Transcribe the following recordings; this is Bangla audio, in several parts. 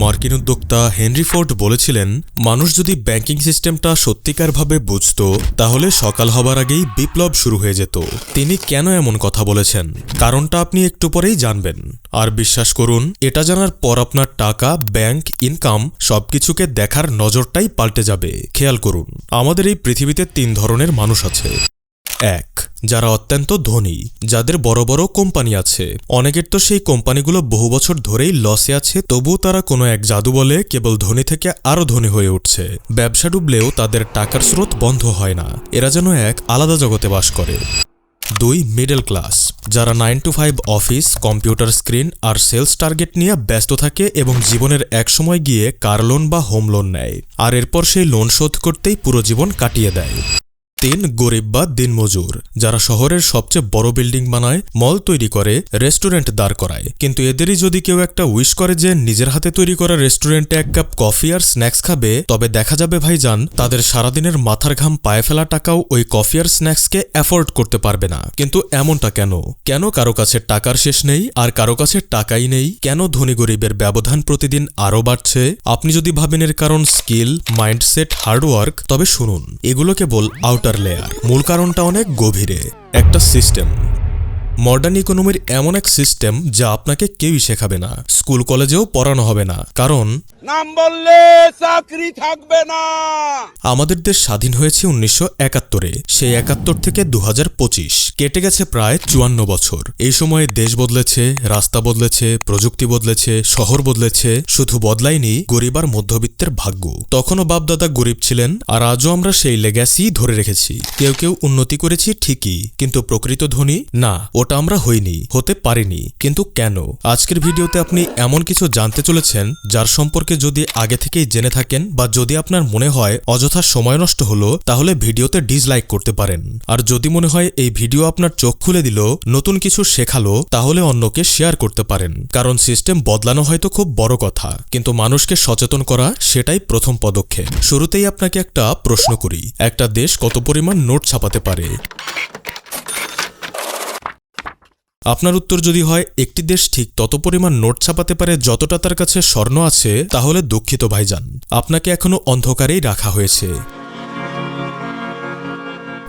মার্কিন উদ্যোক্তা হেনরি ফোর্ড বলেছিলেন, মানুষ যদি ব্যাংকিং সিস্টেমটা সত্যিকারভাবে বুঝত, তাহলে সকাল হবার আগেই বিপ্লব শুরু হয়ে যেত। তিনি কেন এমন কথা বলেছেন? কারণটা আপনি একটু পরেই জানবেন। আর বিশ্বাস করুন, এটা জানার পর আপনার টাকা, ব্যাংক, ইনকাম, সবকিছুকে দেখার নজরটাই পাল্টে যাবে। খেয়াল করুন, আমাদের এই পৃথিবীতে তিন ধরনের মানুষ আছে। এক যারা অত্যন্ত ধনী, যাদের বড় বড় কোম্পানি আছে। অনেকের তো সেই কোম্পানিগুলো বহু বছর ধরেই লসে আছে, তবুও তারা কোনো এক জাদু বলে কেবল ধনী থেকে আরও ধনী হয়ে উঠছে। ব্যবসা ডুবলেও তাদের টাকার স্রোত বন্ধ হয় না, এরা যেন এক আলাদা জগতে বাস করে। দুই মিডল ক্লাস যারা nine to five office computer screen R sales target নিয়ে ব্যস্ত থাকে এবং জীবনের এক সময় গিয়ে কার লোন বা হোম লোন নেয়। আর এরপর সেই লোন শোধ করতেই পুরো জীবন কাটিয়ে দেয়। তিন গরিব বা দিনমজুর যারা শহরের সবচেয়ে বড় বিল্ডিং বানায়, মল তৈরি করে, রেস্টুরেন্ট দাঁড় করায়। কিন্তু এদেরই যদি কেউ একটা উইশ করে যে নিজের হাতে তৈরি করা রেস্টুরেন্টে এক কাপ কফি আর স্ন্যাক্স খাবে, তবে দেখা যাবে ভাইজান, তাদের সারাদিনের মাথার ঘাম পায়ে ফেলা টাকাও ওই কফি আর স্ন্যাক্সকে অ্যাফোর্ড করতে পারবে না। কিন্তু এমনটা কেন? কেন কারও কাছে টাকার শেষ নেই, আর কারও কাছে টাকাই নেই? কেন ধনী গরিবের ব্যবধান প্রতিদিন আরও বাড়ছে? আপনি যদি ভাবেন এর কারণ স্কিল, মাইন্ডসেট, হার্ডওয়ার্ক, তবে শুনুন। এগুলো কেবল আউটার লেয়ার মূল কারণটা অনেক গভীরে। একটা সিস্টেম মডার্ন ইকোনমির এমন এক সিস্টেম যা আপনাকে কেউই শেখাবে না। স্কুল কলেজেও পড়ানো হবে না। কারণ নাম বললে চাকরি থাকবে না। আমাদের দেশ স্বাধীন হয়েছে উনিশশো একাত্তরে, সেই একাত্তর থেকে দু কেটে গেছে প্রায় চুয়ান্ন বছর। এই সময়ে দেশ বদলেছে, রাস্তা বদলেছে, প্রযুক্তি বদলেছে, শহর বদলেছে, শুধু বদলায়নি গরিব আর মধ্যবিত্তের ভাগ্য। তখনও বাপদাদা গরিব ছিলেন, আর আজও আমরা সেই লেগ্যাসি ধরে রেখেছি। কেউ কেউ উন্নতি করেছি ঠিকই, কিন্তু প্রকৃত ধনী? না, ওটা আমরা হইনি, হতে পারিনি। কিন্তু কেন? আজকের ভিডিওতে আপনি এমন কিছু জানতে চলেছেন, যার সম্পর্কে যদি আগে থেকেই জেনে থাকেন বা যদি আপনার মনে হয় অযথা সময় নষ্ট হলো, তাহলে ভিডিওতে ডিসলাইক করতে পারেন। আর যদি মনে হয় এই ভিডিও আপনার চোখ খুলে দিল, নতুন কিছু শেখালো, তাহলে অন্যকে শেয়ার করতে পারেন। কারণ সিস্টেম বদলানো হয়তো খুব বড় কথা, কিন্তু মানুষকে সচেতন করা সেটাই প্রথম পদক্ষেপ। শুরুতেই আপনাকে একটা প্রশ্ন করি, একটা দেশ কত পরিমাণ নোট ছাপাতে পারে? আপনার উত্তর যদি হয়, একটি দেশ ঠিক তত পরিমাণ নোট ছাপাতে পারে যতটা তার কাছে স্বর্ণ আছে, তাহলে দুঃখিত ভাইজান। আপনাকে এখনও অন্ধকারেই রাখা হয়েছে।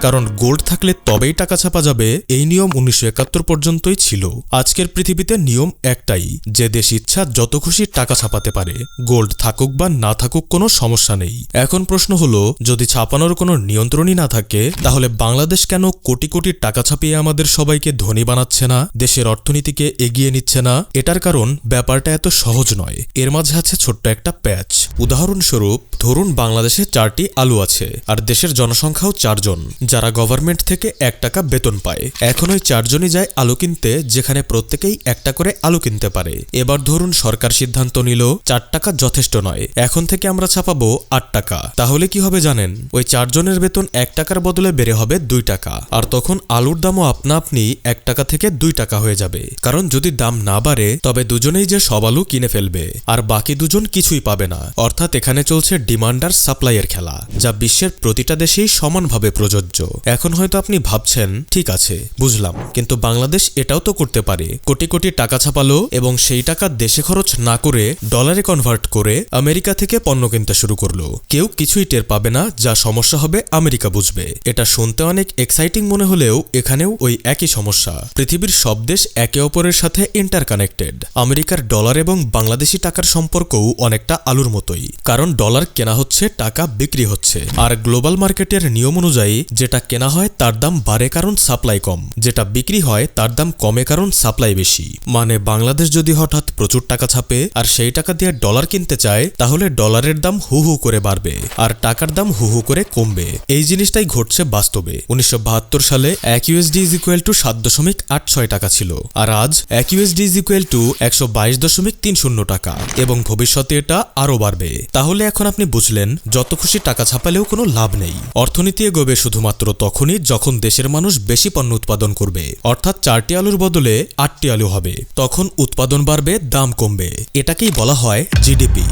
কারণ গোল্ড থাকলে তবেই টাকা ছাপা যাবে, এই নিয়ম উনিশশো একাত্তর পর্যন্তই ছিল। আজকের পৃথিবীতে নিয়ম একটাই, যে দেশ ইচ্ছা যত খুশি টাকা ছাপাতে পারে গোল্ড থাকুক বা না থাকুক কোনো সমস্যা নেই। এখন প্রশ্ন হলো, যদি ছাপানোর কোনো নিয়ন্ত্রণই না থাকে, তাহলে বাংলাদেশ কেন কোটি কোটি টাকা ছাপিয়ে আমাদের সবাইকে ধনী বানাচ্ছে না, দেশের অর্থনীতিকে এগিয়ে নিচ্ছে না? এটার কারণ ব্যাপারটা এত সহজ নয়। এর মাঝে আছে ছোট্ট একটা প্যাচ। উদাহরণস্বরূপ, ধরুন বাংলাদেশে চারটি আলু আছে আর দেশের জনসংখ্যাও চারজন। যারা গভর্নমেন্ট থেকে এক টাকা বেতন পায়। এখন ওই চারজনই যায় আলু কিনতে, যেখানে প্রত্যেকেই একটা করে আলু কিনতে পারে। এবার ধরুন সরকার সিদ্ধান্ত নিল, চার টাকা যথেষ্ট নয়। এখন থেকে আমরা ছাপাবো আট টাকা। তাহলে কি হবে জানেন? ওই চারজনের বেতন এক টাকার বদলে বেড়ে হবে দুই টাকা। আর তখন আলুর দামও আপনা আপনি এক টাকা থেকে দুই টাকা হয়ে যাবে। কারণ যদি দাম না বাড়ে, তবে দুজনেই যে সব আলু কিনে ফেলবে। আর বাকি দুজন কিছুই পাবে না। অর্থাৎ এখানে চলছে ডিমান্ড আর সাপ্লাইয়ের খেলা, যা বিশ্বের প্রতিটা দেশেই সমানভাবে প্রযোজ্য। এখন হয়তো আপনি ভাবছেন, ঠিক আছে, বুঝলাম, কিন্তু বাংলাদেশ এটাও তো করতে পারে। কোটি কোটি টাকা ছাপালো এবং সেই টাকা দেশে খরচ না করে ডলারে কনভার্ট করে আমেরিকা থেকে পণ্য কিনতে শুরু করল। কেউ কিছুই টের পাবে না, যা সমস্যা হবে আমেরিকা বুঝবে। এটা শুনতে অনেক এক্সাইটিং মনে হলেও এখানেও ওই একই সমস্যা। পৃথিবীর সব দেশ একে অপরের সাথে ইন্টারকানেক্টেড আমেরিকার ডলার এবং বাংলাদেশি টাকার সম্পর্কও অনেকটা আলুর মতোই, কারণ ডলার কেনা হচ্ছে, টাকা বিক্রি হচ্ছে। আর গ্লোবাল মার্কেটের নিয়ম অনুযায়ী, যেটা কেনা হয়, তার দাম বাড়ে কারণ সাপ্লাই কম। যেটা বিক্রি হয়, তার দাম কমে কারণ সাপ্লাই বেশি। মানে বাংলাদেশ যদি হঠাৎ প্রচুর টাকা ছাপে, আর সেই টাকা দিয়ে ডলার কিনতে চায়, তাহলে ডলারের দাম হু হু করে বাড়বে, আর টাকার দাম হু হু করে কমবে। এই জিনিসটাই ঘটছে বাস্তবে। উনিশশো বাহাত্তর সালে এক ইউএসডি ইজ ইকুয়াল টু সাত দশমিক আট ছয় টাকা ছিল, আর আজ এক ইউএসডি ইজ ইকুয়াল টু একশো বাইশ দশমিক তিন শূন্য টাকা, এবং ভবিষ্যতে এটা আরও বাড়বে। তাহলে এখন আপনি বুঝলেন যত খুশি টাকা ছাপালেও কোনো লাভ নেই। অর্থনীতি এগোবে শুধুমাত্র তখনই যখন দেশের মানুষ বেশি পণ্য উৎপাদন করবে। অর্থাৎ চারটি আলুর বদলে আটটি আলু হবে। তখন উৎপাদন বাড়বে দাম কমবে। এটাকেই বলা হয় জিডিপি।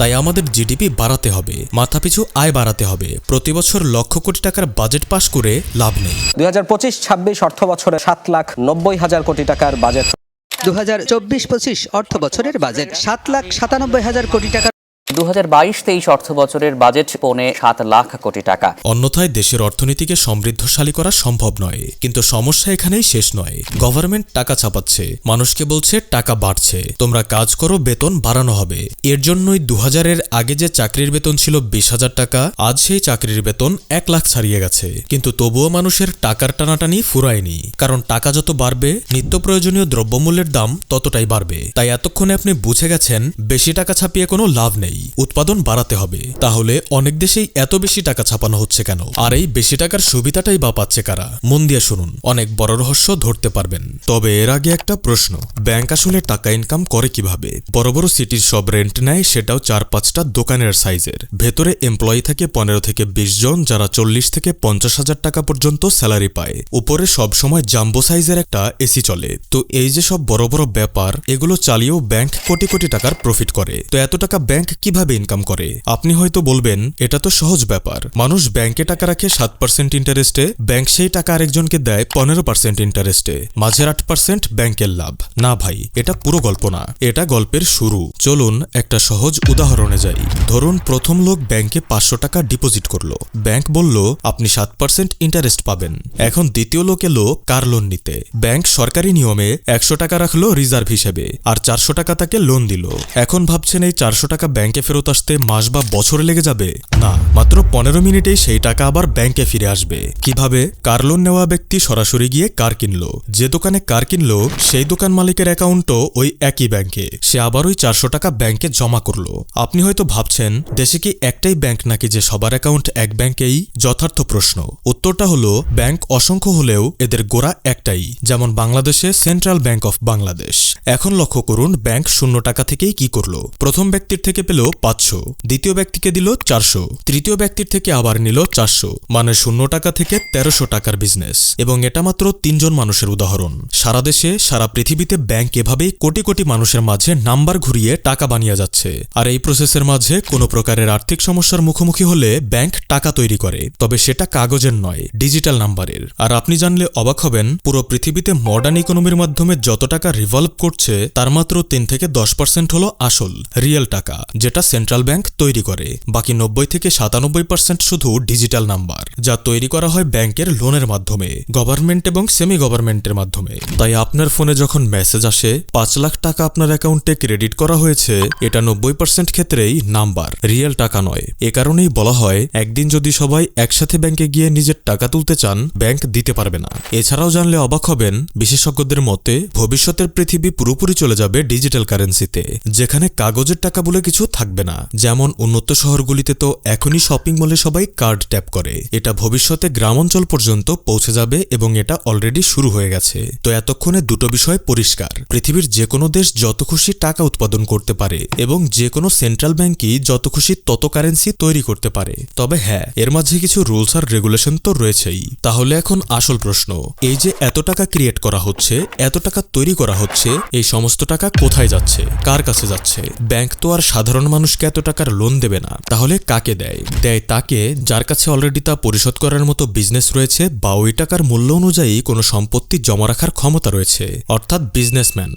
তাই আমাদের জিডিপি বাড়াতে হবে মাথাপিছু আয় বাড়াতে হবে। প্রতি বছর লক্ষ কোটি টাকার বাজেট পাশ করে লাভ নেই। দুই হাজার পঁচিশ ছাব্বিশ অর্থ বছরে সাত লাখ নব্বই হাজার কোটি টাকার বাজেট। দু হাজার চব্বিশ পঁচিশ অর্থ বছরের বাজেট সাত লাখ সাতানব্বই হাজার কোটি টাকা দু হাজার বাইশ তেইশ অর্থ বছরের বাজেট পৌনে সাত লাখ কোটি টাকা। অন্যথায় দেশের অর্থনীতিকে সমৃদ্ধশালী করা সম্ভব নয়, কিন্তু সমস্যা এখানেই শেষ নয়। গভর্নমেন্ট টাকা ছাপাচ্ছে মানুষকে বলছে টাকা বাড়ছে। তোমরা কাজ করো, বেতন বাড়ানো হবে। এর জন্যই দু হাজারের আগে যে চাকরির বেতন ছিল বিশ হাজার টাকা, আজ সেই চাকরির বেতন এক লাখ ছাড়িয়ে গেছে। কিন্তু তবুও মানুষের টাকার টানাটানি ফুরায়নি, কারণ টাকা যত বাড়বে, নিত্য প্রয়োজনীয় দ্রব্যমূল্যের দাম ততটাই বাড়বে। তাই এতক্ষণে আপনি বুঝে গেছেন, বেশি টাকা ছাপিয়ে কোনো লাভ নেই। উৎপাদন বাড়াতে হবে। তাহলে অনেক দেশেই এত বেশি টাকা ছাপানো হচ্ছে কেন? আর এই বেশি টাকার সুবিধাটাই বা পাচ্ছে কারা? মন দিয়ে শুনুন, অনেক বড় রহস্য ধরতে পারবেন। তবে এর আগে একটা প্রশ্ন, ব্যাংক আসলে টাকা ইনকাম করে কীভাবে? বড় বড় সিটির সব রেন্ট নেয়, সেটাও চার পাঁচটা দোকানের সাইজের ভেতরে এমপ্লয়ি থাকে পনেরো থেকে বিশ জন, যারা চল্লিশ থেকে পঞ্চাশ হাজার টাকা পর্যন্ত স্যালারি পায়। উপরে সব সময় জাম্বো সাইজের একটা এসি চলে। তো এই যে সব বড় বড় ব্যাপার, এগুলো চালিয়েও ব্যাংক কোটি কোটি টাকার প্রফিট করে। তো এত টাকা ব্যাংক কীভাবে ইনকাম করে? আপনি হয়তো বলবেন, এটা তো সহজ ব্যাপার। মানুষ ব্যাংকে টাকা রাখে সাত পার্সেন্ট ইন্টারেস্টে ব্যাংক সেই টাকা আরেকজনকে দেয় পনেরো পার্সেন্ট ইন্টারেস্টে মাঝের আট পার্সেন্ট ব্যাংকের লাভ। না ভাই, এটা পুরো গল্প না, এটা গল্পের শুরু। চলুন একটা সহজ উদাহরণে যাই। ধরুন প্রথম লোক ব্যাংকে পাঁচশো টাকা ডিপোজিট করল। ব্যাংক বলল, আপনি সাত পার্সেন্ট ইন্টারেস্ট পাবেন। এখন দ্বিতীয় লোক এলো কার লোন নিতে? ব্যাংক সরকারি নিয়মে একশো টাকা রাখল রিজার্ভ হিসেবে, আর চারশো টাকা তাকে লোন দিল। এখন ভাবছেন এই চারশো টাকা ব্যাংকে ফেরত আসতে মাস বা বছর লেগে যাবে? না, মাত্র পনেরো মিনিটেই সেই টাকা আবার ব্যাংকে ফিরে আসবে। কীভাবে? কার লোন নেওয়া ব্যক্তি সরাসরি গিয়ে কার কিনলো? যে দোকানে কার কিনলো, সেই দোকান মালিকের অ্যাকাউন্টও ওই একই ব্যাংকে। সে আবার ওই চারশো টাকা ব্যাংকে জমা করল। আপনি হয়তো ভাবছেন, দেশে কি একটাই ব্যাংক নাকি যে সবার অ্যাকাউন্ট এক ব্যাংকেই? যথার্থ প্রশ্ন। উত্তরটা হলো, ব্যাংক অসংখ্য হলেও এদের গোড়া একটাই, যেমন বাংলাদেশে সেন্ট্রাল ব্যাংক অফ বাংলাদেশ। এখন লক্ষ্য করুন ব্যাংক শূন্য টাকা থেকেই কি করল। প্রথম ব্যক্তির থেকে পেল পাঁচশো, দ্বিতীয় ব্যক্তিকে দিল চারশো, তৃতীয় ব্যক্তির থেকে আবার নিল চারশো মানে শূন্য টাকা থেকে তেরোশো টাকার বিজনেস এবং এটা মাত্র তিনজন মানুষের উদাহরণ। সারা দেশে, সারা পৃথিবীতে ব্যাংক এভাবেই কোটি কোটি মানুষের মাঝে নাম্বার ঘুরিয়ে টাকা বানিয়ে যাচ্ছে। আর এই প্রসেসের মাঝে কোনো প্রকারের আর্থিক সমস্যার মুখোমুখি হলে ব্যাংক টাকা তৈরি করে। তবে সেটা কাগজের নয় ডিজিটাল নাম্বারের আর আপনি জানলে অবাক হবেন, পুরো পৃথিবীতে মডার্ন ইকোনমির মাধ্যমে যত টাকা রিভলভ করছে তার মাত্র তিন থেকে দশ পার্সেন্ট হল আসল, রিয়েল টাকা, যেটা সেন্ট্রাল ব্যাংক তৈরি করে। বাকি নব্বই থেকে সাতানব্বই পার্সেন্ট শুধু ডিজিটাল নাম্বার, যা তৈরি করা হয় ব্যাংকের লোনের মাধ্যমে, গভর্নমেন্ট এবং সেমি গভর্নমেন্টের মাধ্যমে। তাই আপনার ফোনে যখন মেসেজ আসে, পাঁচ লাখ টাকা আপনার অ্যাকাউন্টে ক্রেডিট করা হয়েছে, এটা নব্বই পার্সেন্ট ক্ষেত্রেই নাম্বার, রিয়েল টাকা নয়। এ কারণেই বলা হয়, একদিন যদি সবাই একসাথে ব্যাংকে গিয়ে নিজের টাকা তুলতে চান, ব্যাংক দিতে পারবে না। এছাড়াও জানলে অবাক হবেন, বিশেষজ্ঞদের মতে, ভবিষ্যতের পৃথিবী পুরোপুরি চলে যাবে ডিজিটাল কারেন্সিতে যেখানে কাগজের টাকা বলে কিছু থাকবে না। যেমন উন্নত শহরগুলিতে তো এখনই শপিং মলে সবাই কার্ড ট্যাপ করে। এটা ভবিষ্যতে গ্রামাঞ্চল পর্যন্ত পৌঁছে যাবে এবং এটা অলরেডি শুরু হয়ে গেছে। তো এতক্ষণে দুটো বিষয় পরিষ্কার। পৃথিবীর যে কোনো দেশ যত খুশি টাকা উৎপাদন করতে পারে এবং যে কোনো সেন্ট্রাল ব্যাংকই যত খুশি তত কারেন্সি তৈরি করতে পারে। তবে হ্যাঁ এর মাঝে কিছু রুলস আর রেগুলেশন তো রয়েছেই। তাহলে এখন আসল প্রশ্ন, এই যে এত টাকা ক্রিয়েট করা হচ্ছে, এত টাকা তৈরি করা হচ্ছে এই সমস্ত টাকা কোথায় যাচ্ছে? কার কাছে যাচ্ছে? ব্যাংক তো আর সাধারণ মানুষকে এত টাকার লোন দেবে না। তাহলে কাকে দেয়? দেয় তাকে যার কাছে অলরেডি তা পরিশোধ করার মতো বিজনেস রয়েছে বা ওই টাকার মূল্য অনুযায়ী কোনো সম্পত্তি জমা রাখার ক্ষমতা রয়েছে। অর্থাৎ বিজনেসম্যান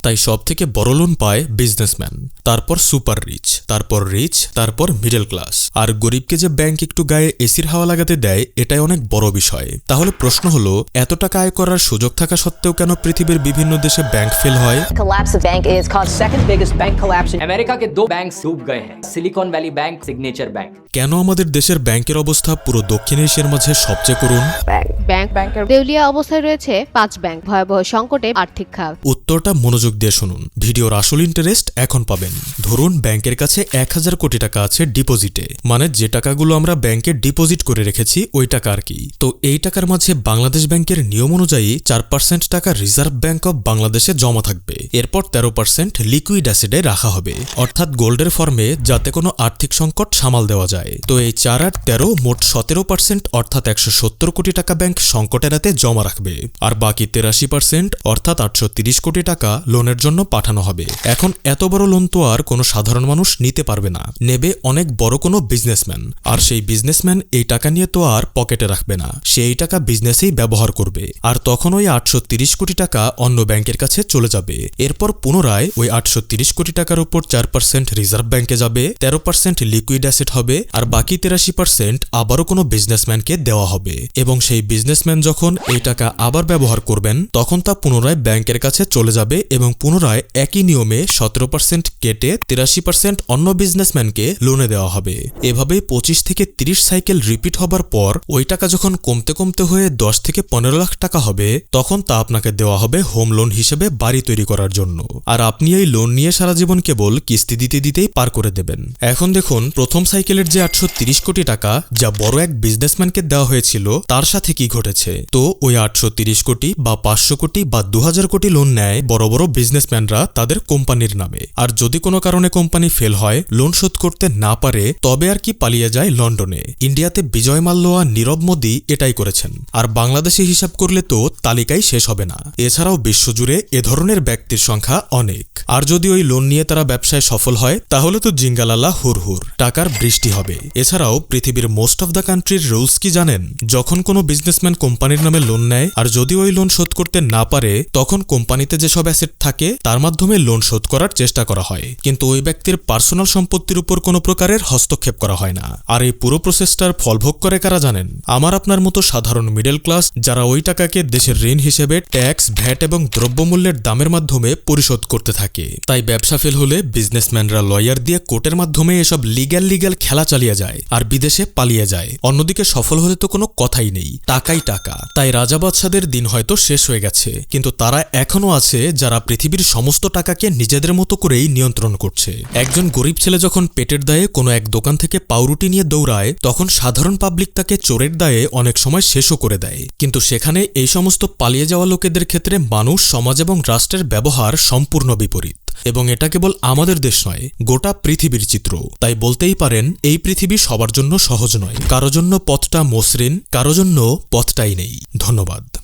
তাই সব থেকে বড় লোন পায় বিজনেসম্যান তারপর সুপার রিচ তারপর রিচ তারপর মিডল ক্লাস আর গরিবকে যে ব্যাংক একটু গায়ে এসির হাওয়া লাগাতে দেয় এটাই অনেক বড় বিষয় তাহলে প্রশ্ন হলো এত টাকা আয় করার সুযোগ থাকা সত্ত্বেও কেন পৃথিবীর বিভিন্ন দেশে ব্যাংক ফেল হয় collapse of bank is caused second biggest bank collapse in America के दो बैंक डूब गए हैं Silicon Valley Bank Signature Bank কেন আমাদের দেশের ব্যাংকের অবস্থা পুরো দক্ষিণ এশিয়ার মাঝে সবচেয়ে করুন ব্যাংক ব্যাংকের দেউলিয়া অবস্থায় রয়েছে পাঁচ ব্যাংক ভয়াবহ সংকটে আর্থিক খাত উত্তরটা মনোযোগ দিয়ে শুনুন। ভিডিওর আসল ইন্টারেস্ট এখন পাবেন। ধরুন ব্যাংকের কাছে এক হাজার কোটি টাকা আছে ডিপোজিটে। মানে যে টাকাগুলো আমরা ব্যাংকে ডিপোজিট করে রেখেছি, ওই টাকা আর কি। তো এই টাকার মাঝে বাংলাদেশ ব্যাংকের নিয়ম অনুযায়ী চার পার্সেন্ট টাকা রিজার্ভ ব্যাংক অব বাংলাদেশে জমা থাকবে। এরপর তেরো পার্সেন্ট লিকুইড অ্যাসিডে রাখা হবে। অর্থাৎ গোল্ডের ফর্মে যাতে কোনো আর্থিক সংকট সামাল দেওয়া যায়। তো এই চার আর তেরো মোট সতেরো পার্সেন্ট অর্থাৎ একশো সত্তর কোটি টাকা ব্যাংক সংকট এড়াতে জমা রাখবে। আর বাকি তেরাশি পার্সেন্ট অর্থাৎ আটশো তিরিশ কোটি টাকা লোনের জন্য পাঠানো হবে। এখন এত বড় লোন তো আর কোনো সাধারণ মানুষ নিতে পারবে না। নেবে অনেক বড় কোনো বিজনেসম্যান। আর সেই বিজনেসম্যান এই টাকা নিয়ে তো আর পকেটে রাখবে না। সে টাকা বিজনেসেই ব্যবহার করবে। আর তখন ওই আটশো কোটি টাকা অন্য ব্যাংকের কাছে চলে যাবে। এরপর পুনরায় ওই আটশো কোটি টাকার উপর চার পার্সেন্ট রিজার্ভ ব্যাংকে যাবে, তেরো পার্সেন্ট লিকুইড অ্যাসেট হবে, আর বাকি তেরাশি পার্সেন্ট আবারও কোনো বিজনেসম্যানকে দেওয়া হবে। এবং সেই বিজনেসম্যান যখন এই টাকা আবার ব্যবহার করবেন, তখন তা পুনরায় ব্যাংকের কাছে চলে যাবে এবং পুনরায় একই নিয়মে সতেরো পার্সেন্ট কেটে তিরাশি পার্সেন্ট অন্য বিজনেসম্যানকে লোনে দেওয়া হবে। এভাবেই পঁচিশ থেকে তিরিশ সাইকেল রিপিট হবার পর ওই টাকা যখন কমতে কমতে হয়ে দশ থেকে পনেরো লাখ টাকা হবে, তখন তা আপনাকে দেওয়া হবে হোম লোন হিসেবে বাড়ি তৈরি করার জন্য। আর আপনি এই লোন নিয়ে সারা জীবন কেবল কিস্তি দিতে দিতেই পার করে দেবেন। এখন দেখুন, প্রথম সাইকেলের যে আটশো কোটি টাকা যা বড় এক বিজনেসম্যানকে দেওয়া হয়েছিল, তার সাথে কি ঘটেছে? তো ওই আটশো কোটি বা পাঁচশো কোটি বা দু হাজার কোটি লোন নেয় বড় বড় বিজনেসম্যানরা তাদের কোম্পানির নামে। আর যদি কোনো কারণে কোম্পানি ফেল হয়, লোন শোধ করতে না পারে, তবে আর কি পালিয়ে যায় লন্ডনে। ইন্ডিয়াতে বিজয় মাল্য নীরব মোদী এটাই করেছেন। আর বাংলাদেশে হিসাব করলে তো তালিকাই শেষ হবে না। এছাড়াও বিশ্বজুড়ে এ ধরনের ব্যক্তির সংখ্যা অনেক। আর যদি ওই লোন নিয়ে তারা ব্যবসায় সফল হয়, তাহলে তো জিঙ্গালালা হুর হুর, টাকার বৃষ্টি হবে। এছাড়াও পৃথিবীর মোস্ট অফ দ্য কান্ট্রির রুলস কি জানেন? যখন কোনো বিজনেসম্যান কোম্পানির নামে লোন নেয়, আর যদি ওই লোন শোধ করতে না পারে, তখন কোম্পানিতে যেসব অ্যাসেট থাকে তার মাধ্যমে লোন শোধ করার চেষ্টা করা হয়। কিন্তু ওই ব্যক্তির পার্সোনাল সম্পত্তির উপর কোনো প্রকারের হস্তক্ষেপ করা হয় না। আর এই পুরো প্রসেসটার ফলভোগ করে কারা জানেন? আমার আপনার মতো সাধারণ মিডল ক্লাস যারা ওই টাকাকে দেশের ঋণ হিসেবে ট্যাক্স ভ্যাট এবং দ্রব্যমূল্যের দামের মাধ্যমে পরিশোধ করতে থাকে। তাই ব্যবসা ফেল হলে বিজনেসম্যানরা লয়ার দিয়ে কোর্টের মাধ্যমে এসব লিগ্যাল লিগ্যাল খেলা চালিয়ে যায় আর বিদেশে পালিয়ে যায়। অন্যদিকে সফল হলে তো কোনো কথাই নেই, টাকাই টাকা। তাই রাজা বাদশাদের দিন হয়তো শেষ হয়ে গেছে। কিন্তু তারা এখনও আছে যারা পৃথিবীর সমস্ত টাকাকে নিজেদের মতো করেই নিয়ন্ত্রণ করছে। একজন গরিব ছেলে যখন পেটের দায়ে কোনো এক দোকান থেকে পাউরুটি নিয়ে দৌড়ায়, তখন সাধারণ পাবলিক তাকে চোরের দায়ে অনেক সময় শেষও করে দেয়। কিন্তু সেখানে এই সমস্ত পালিয়ে যাওয়া লোকেদের ক্ষেত্রে মানুষ, সমাজ এবং রাষ্ট্রের ব্যবহার সম্পূর্ণ বিপরীত। এবং এটা কেবল আমাদের দেশ নয়, গোটা পৃথিবীর চিত্র। তাই বলতেই পারেন, এই পৃথিবী সবার জন্য সহজ নয়। কারও জন্য পথটা মসৃণ, কারও জন্য পথটাই নেই। ধন্যবাদ।